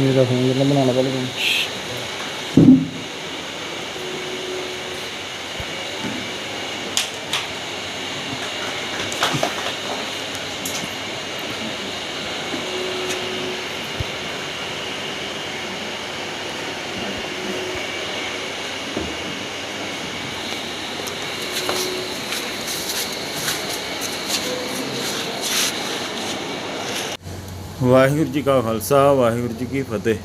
మీరు ఒక ఇందులో నడవలేదు ਵਾਹਿਗੁਰੂ ਜੀ ਕਾ ਖਾਲਸਾ, ਵਾਹਿਗੁਰੂ ਜੀ ਕੀ ਫਤਿਹ।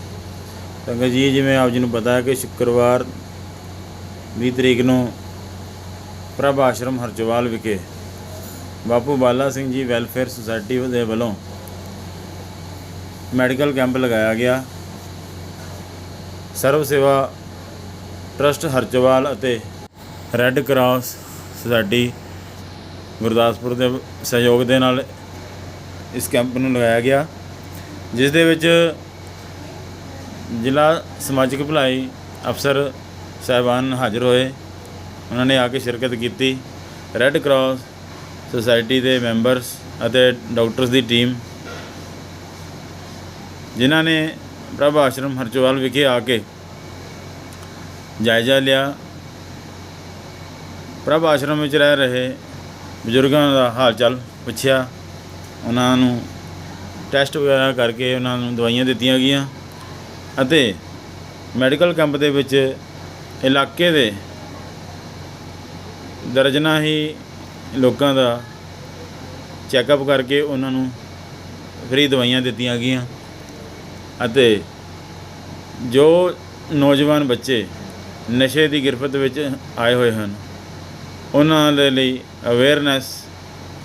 ਸੰਗਤ ਜੀ, ਜਿਵੇਂ ਆਪ ਜੀ ਨੂੰ ਪਤਾ ਹੈ ਕਿ ਸ਼ੁੱਕਰਵਾਰ 20 ਤਰੀਕ ਨੂੰ ਪ੍ਰਭ ਆਸ਼ਰਮ ਹਰਜਵਾਲ ਵਿਖੇ ਬਾਪੂ ਬਾਲਾ ਸਿੰਘ ਜੀ ਵੈਲਫੇਅਰ ਸੁਸਾਇਟੀ ਦੇ ਵੱਲੋਂ ਮੈਡੀਕਲ ਕੈਂਪ ਲਗਾਇਆ ਗਿਆ। ਸਰਵ ਸੇਵਾ ਟਰਸਟ ਹਰਜਵਾਲ ਅਤੇ ਰੈੱਡ ਕਰਾਸ ਸੁਸਾਇਟੀ ਗੁਰਦਾਸਪੁਰ ਦੇ ਸਹਿਯੋਗ ਦੇ ਨਾਲ ਇਸ ਕੈਂਪ ਨੂੰ ਲਗਾਇਆ ਗਿਆ। ਜਿਸ ਦੇ ਵਿੱਚ ਜ਼ਿਲ੍ਹਾ ਸਮਾਜਿਕ ਭਲਾਈ ਅਫਸਰ ਸਾਹਿਬਾਨ ਹਾਜ਼ਰ ਹੋਏ। ਉਹਨਾਂ ਨੇ ਆ ਕੇ ਸ਼ਿਰਕਤ ਕੀਤੀ। ਰੈੱਡ ਕਰਾਸ ਸੁਸਾਇਟੀ ਦੇ ਮੈਂਬਰਸ ਅਤੇ ਡਾਕਟਰਸ ਦੀ ਟੀਮ, ਜਿਨ੍ਹਾਂ ਨੇ ਪ੍ਰਭ ਆਸ਼ਰਮ ਹਰਚੋਵਾਲ ਵਿਖੇ ਆ ਕੇ ਜਾਇਜ਼ਾ ਲਿਆ। ਪ੍ਰਭ ਆਸ਼ਰਮ ਵਿੱਚ ਰਹਿ ਰਹੇ ਬਜ਼ੁਰਗਾਂ ਦਾ ਹਾਲ ਚਾਲ ਪੁੱਛਿਆ। ਉਹਨਾਂ ਨੂੰ ਟੈਸਟ ਵਗੈਰਾ ਕਰਕੇ ਉਹਨਾਂ ਨੂੰ ਦਵਾਈਆਂ ਦਿੱਤੀਆਂ ਗਈਆਂ ਅਤੇ ਮੈਡੀਕਲ ਕੈਂਪ ਦੇ ਵਿੱਚ ਇਲਾਕੇ ਦੇ ਦਰਜਨਾ ਹੀ ਲੋਕਾਂ ਦਾ ਚੈੱਕਅਪ ਕਰਕੇ ਉਹਨਾਂ ਨੂੰ ਫ੍ਰੀ ਦਵਾਈਆਂ ਦਿੱਤੀਆਂ ਗਈਆਂ ਅਤੇ ਜੋ ਨੌਜਵਾਨ ਬੱਚੇ ਨਸ਼ੇ ਦੀ ਗਿਰਫਤ ਵਿੱਚ ਆਏ ਹੋਏ ਹਨ, ਉਹਨਾਂ ਦੇ ਲਈ ਅਵੇਅਰਨੈਸ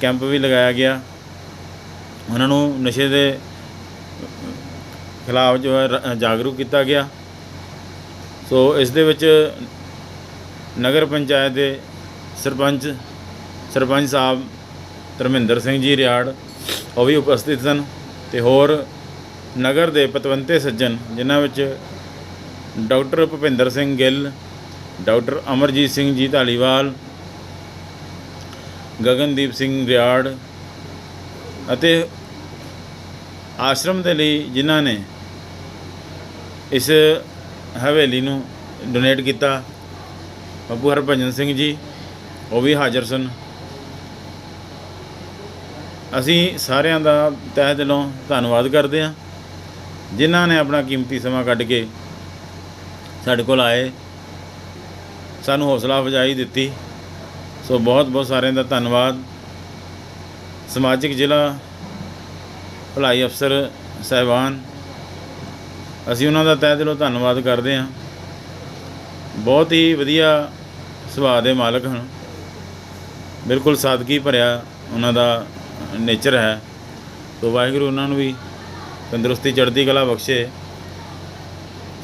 ਕੈਂਪ ਵੀ ਲਗਾਇਆ ਗਿਆ। ਉਹਨਾਂ ਨੂੰ ਨਸ਼ੇ ਦੇ ਖਿਲਾਫ ਜੋ ਹੈ, ਰ- ਜਾਗਰੂਕ ਕੀਤਾ ਗਿਆ। ਸੋ ਇਸ ਦੇ ਵਿੱਚ ਨਗਰ ਪੰਚਾਇਤ ਦੇ ਸਰਪੰਚ ਸਰਪੰਚ ਸਾਹਿਬ ਧਰਮਿੰਦਰ ਸਿੰਘ ਜੀ ਰਿਆੜ, ਉਹ ਵੀ ਉਪਸਥਿਤ ਸਨ। ਤੇ ਹੋਰ ਨਗਰ ਦੇ ਪਤਵੰਤੇ ਸੱਜਣ, ਜਿਨ੍ਹਾਂ ਵਿੱਚ ਡਾਕਟਰ ਭੁਪਿੰਦਰ ਸਿੰਘ ਗਿੱਲ, ਡਾਕਟਰ ਅਮਰਜੀਤ ਸਿੰਘ ਜੀ ਧਾਲੀਵਾਲ, ਗਗਨਦੀਪ ਸਿੰਘ ਰਿਆੜ ਅਤੇ ਆਸ਼ਰਮ ਦੇ ਲਈ ਜਿਨ੍ਹਾਂ ਨੇ ਇਸ ਹਵੇਲੀ ਨੂੰ ਡੋਨੇਟ ਕੀਤਾ ਬੱਬੂ ਹਰਭਜਨ ਸਿੰਘ ਜੀ, ਉਹ ਵੀ ਹਾਜ਼ਰ ਸਨ। ਅਸੀਂ ਸਾਰਿਆਂ ਦਾ ਤਹਿ ਦਿਲੋਂ ਧੰਨਵਾਦ ਕਰਦੇ ਹਾਂ, ਜਿਨ੍ਹਾਂ ਨੇ ਆਪਣਾ ਕੀਮਤੀ ਸਮਾਂ ਕੱਢ ਕੇ ਸਾਡੇ ਕੋਲ ਆਏ, ਸਾਨੂੰ ਹੌਸਲਾ ਅਫਜ਼ਾਈ ਦਿੱਤੀ। ਸੋ ਬਹੁਤ ਬਹੁਤ ਸਾਰਿਆਂ ਦਾ ਧੰਨਵਾਦ। ਸਮਾਜਿਕ ਜ਼ਿਲ੍ਹਾ ਭਲਾਈ ਅਫਸਰ ਸਹਿਬਾਨ। ਅਸੀਂ ਉਹਨਾਂ ਦਾ ਤਹਿ ਦਿਲੋਂ ਧੰਨਵਾਦ ਕਰਦੇ ਹਾਂ। ਬਹੁਤ ਹੀ ਵਧੀਆ ਸੁਭਾਅ ਦੇ ਮਾਲਕ ਹਨ। ਬਿਲਕੁਲ ਸਾਦਗੀ ਭਰਿਆ ਉਹਨਾਂ ਦਾ ਨੇਚਰ ਹੈ। ਸੋ ਵਾਹਿਗੁਰੂ ਉਹਨਾਂ ਨੂੰ ਵੀ ਤੰਦਰੁਸਤੀ, ਚੜ੍ਹਦੀ ਕਲਾ ਬਖਸ਼ੇ।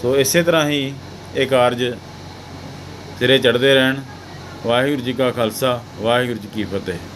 ਸੋ ਇਸੇ ਤਰ੍ਹਾਂ ਹੀ ਇਹ ਕਾਰਜ ਸਿਰੇ ਚੜ੍ਹਦੇ ਰਹਿਣ। ਵਾਹਿਗੁਰੂ ਜੀ ਕਾ ਖਾਲਸਾ, ਵਾਹਿਗੁਰੂ ਜੀ ਕੀ ਫਤਿਹ।